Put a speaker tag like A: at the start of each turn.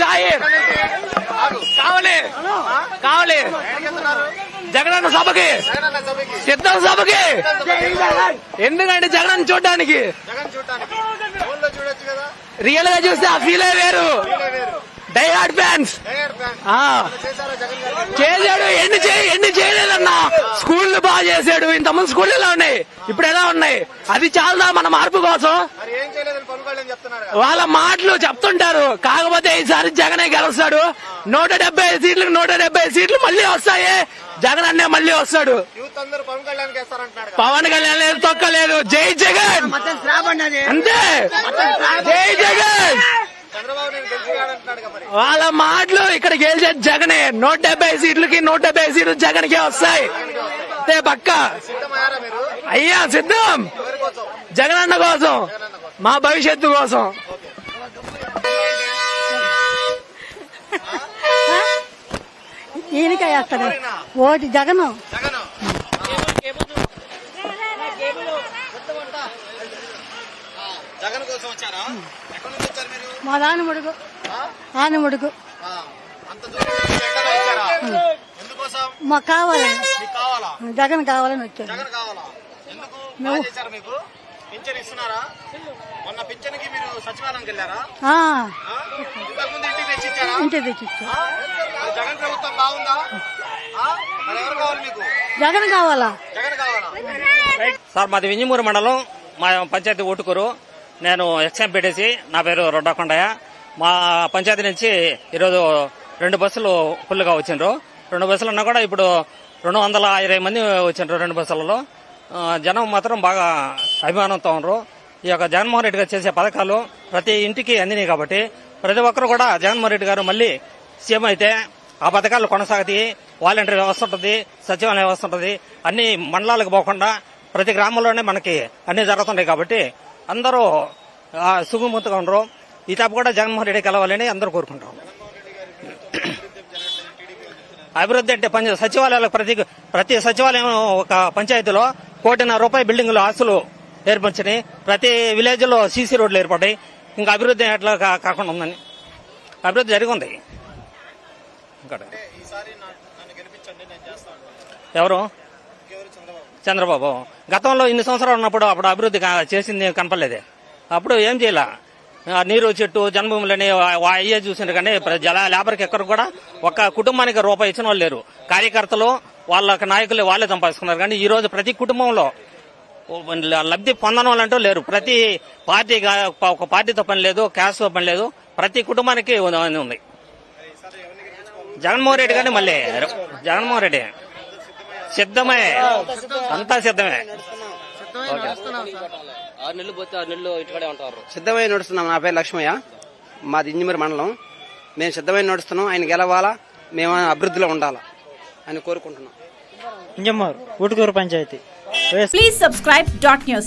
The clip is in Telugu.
A: షాయిర్ కావాలి. కావాలి. జగనన్న సభకి. సిద్ధం సభకి. ఎందుకంటే జగన్ చూడడానికి? రియల్గా చూస్తే ఆ ఫీలే వేరు. డై హార్డ్ ఫ్యాన్స్ చేశాడు ఎన్ని చేయ ఎన్ని చేయలేదన్నా స్కూళ్ళు బాగా చేశాడు ఇంతకుముందు స్కూళ్ళు ఎలా ఉన్నాయి. ఇప్పుడు ఎలా ఉన్నాయి? అది చాలదా మన మార్పు కోసం. వాళ్ళ మాటలు చెప్తుంటారు. కాకపోతే ఈసారి జగనే గెలుస్తాడు. నూట డెబ్బై ఐదు సీట్లకు నూట డెబ్బై సీట్లు మళ్ళీ వస్తాయి. జగన్ అన్నే మళ్ళీ వస్తాడు.
B: పవన్ కళ్యాణ్
A: లేదు తొక్కలేదు. జై జగన్! అంతే. జై జగన్! వాళ్ళ మాటలు ఇక్కడ గెలిచేది జగనే. నూట డెబ్బై సీట్లకి నూట డెబ్బై సీట్లు జగన్కే వస్తాయి. అంతే పక్క. అయ్యా సిద్ధం. జగనన్న కోసం. మా భవిష్యత్తు కోసం.
C: ఈయనకే వేస్తాడు. ఓటి జగను.
B: జగన్ జగన్ కోసం వచ్చారా ఎక్కడి నుంచి వచ్చారు మీరు
C: మా దానిముడుగు
B: ఆ?
C: ఆనముడుగు
B: ఆ. అంత దూరం నుంచి ఎక్కడ వచ్చారా? ఎందుకోసం
C: మాకు కావాలి
B: మీకు కావాలా
C: జగన్ కావాలని వచ్చాడు
B: జగన్ కావాలా? ఎందుకు? బాగా చేశారు మీకు? పింఛన్ ఇస్తున్నారా? మొన్న పింఛన్కి మీరు సచివాలయంకి వెళ్ళారా?
C: ఆ,
B: ఆ? ఇంతకుముందు ఇంటికి తెచ్చి ఇచ్చారా
C: ఇంటికి తెచ్చిచ్చు.
B: ఆ? మరి జగన్ ప్రభుత్వం బాగుందా? ఆ? మరి ఎవరు కావాలి మీకు?
C: జగన్ కావాలా?
B: జగన్ కావాలా?
D: సార్ మాది వింజమూరు మండలం. మా పంచాయతీ ఓటుకూరు. నేను ఎక్స్ఎం పెట్టేసి నా పేరు రొడ్డాకొండయ్య మా పంచాయతీ నుంచి ఈరోజు రెండు బస్సులు ఫుల్గా వచ్చిండ్రు. రెండు బస్సులు ఉన్నా కూడా ఇప్పుడు రెండు వందల ఇరవై మంది వచ్చిండ్రు రెండు బస్సులలో. జనం మాత్రం బాగా అభిమానంతో ఉన్నారు. ఈ యొక్క జగన్మోహన్ రెడ్డి గారు చేసే పథకాలు ప్రతి ఇంటికి అందినాయి కాబట్టి ప్రతి ఒక్కరు కూడా జగన్మోహన్ రెడ్డి గారు మళ్ళీ సీఎం అయితే ఆ పథకాలు కొనసాగుతాయి వాలంటీర్ వ్యవస్థ ఉంటుంది సచివాలయ వ్యవస్థ ఉంటుంది అన్ని మండలాలకు పోకుండా ప్రతి గ్రామంలోనే మనకి అన్ని జరుగుతున్నాయి కాబట్టి అందరూ ఆ, ఉండరు ఈ తప్ప కూడా జగన్మోహన్ రెడ్డి కలవాలని అందరూ కోరుకుంటాం అభివృద్ధి అంటే పంచ సచివాలయాలకు ప్రతి ప్రతి సచివాలయం ఒక పంచాయతీలో కోటిన్నర రూపాయి బిల్డింగ్లు ఆస్తులు ఏర్పరిచినాయి. ప్రతి విలేజ్లో సీసీ రోడ్లు ఏర్పడ్డాయి. ఇంకా అభివృద్ధి ఎట్లా కాకుండా ఉందని. అభివృద్ధి జరిగి ఉంది ఇక్కడ
B: ఈసారి నా- నన్ను గెలిపించండి నేను చేస్తాను
D: ఎవరు?
B: చంద్రబాబు.
D: గతంలో ఇన్ని సంవత్సరాలు ఉన్నప్పుడు అప్పుడు అభివృద్ధి చేసింది కనపడలేదే. అప్పుడు ఏం చేయాల? నీరు చెట్టు జన్మభూములని అయ్యే చూసిన కానీ జల లేబర్కి ఎక్కడ కూడా ఒక కుటుంబానికి రూపాయి ఇచ్చిన వాళ్ళు లేరు. కార్యకర్తలు వాళ్ళ నాయకులు వాళ్ళే సంపాదిస్తున్నారు కానీ ఈ రోజు ప్రతి కుటుంబంలో లబ్ధి పొందడం వాళ్ళంటూ లేరు. ప్రతి పార్టీ ఒక పార్టీతో పని లేదు క్యాస్ట్తో పని లేదు. ప్రతి కుటుంబానికి ఉంది. జగన్మోహన్ రెడ్డి కానీ మళ్ళీ జగన్మోహన్ రెడ్డి. సిద్ధమే. అంతా సిద్ధమే.
E: ఆరు నెలలు పోతే ఆరు నెలలు ఇటుకడే ఉంటారు.
F: సిద్ధమైన నడుస్తున్నాం నా పేరు లక్ష్మయ్య. మాది ఇంజమూరి మండలం. మేము సిద్ధమైన నడుస్తున్నాం. ఆయన గెలవాలా? మేము అభివృద్ధిలో ఉండాలా? అని కోరుకుంటున్నాం.
G: ఇంజమ్మూరు Utukuru panchayat.
H: Please subscribe dot news.